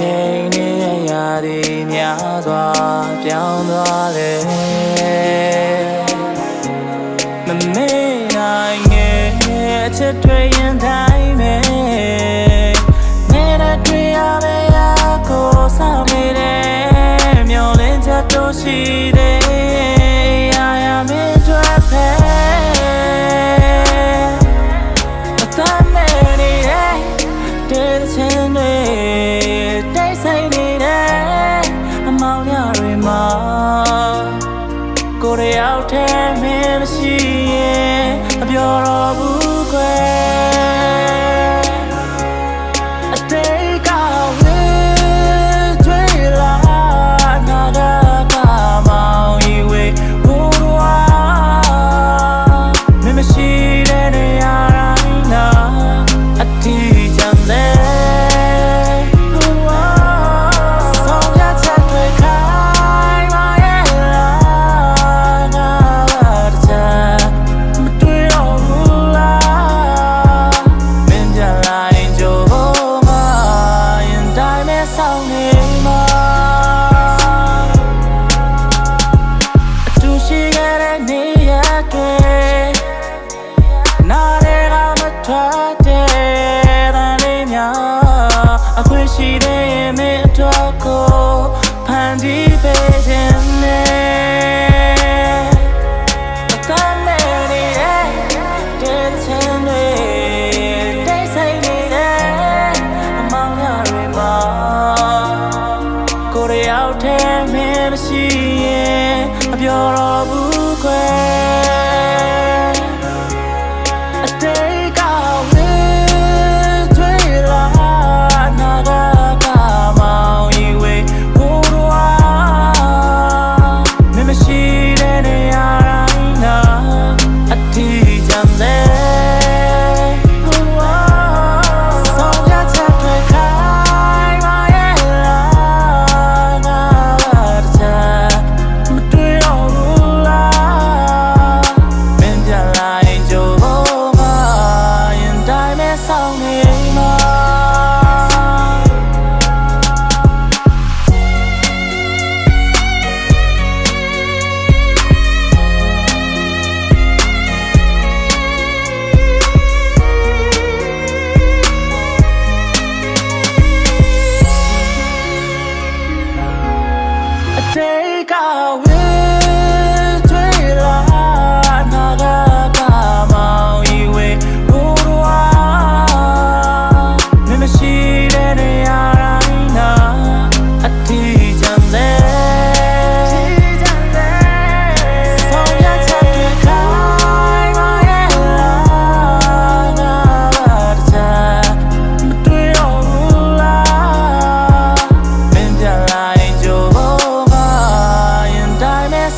ချိန်နဲ့ရရာတွေများစွာပြောင်းသွားလေမမေ့နိုင်ငယ်အချစ်တွေရင်တိုင်းပဲနေတဲ့တွေ့ရမယ့်ရကိုစောင့်နေတယ်မျောလင်းချက်တို့ရှိတ ကိုယ်ရောက်တဲ့ ရှိတဲ့ရင်မင်းအတွက်ကိုဖန်တီးပေးခြင်းနဲ့အတမ်းနဲ့နေတဲ့တဲ့ချင်တွေတိတ်ဆိတ်နေတဲ့အမောင်ရတွေမှာကိုယ်ရောက်တဲ့မင်းမရှိ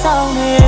ဆောင်နေ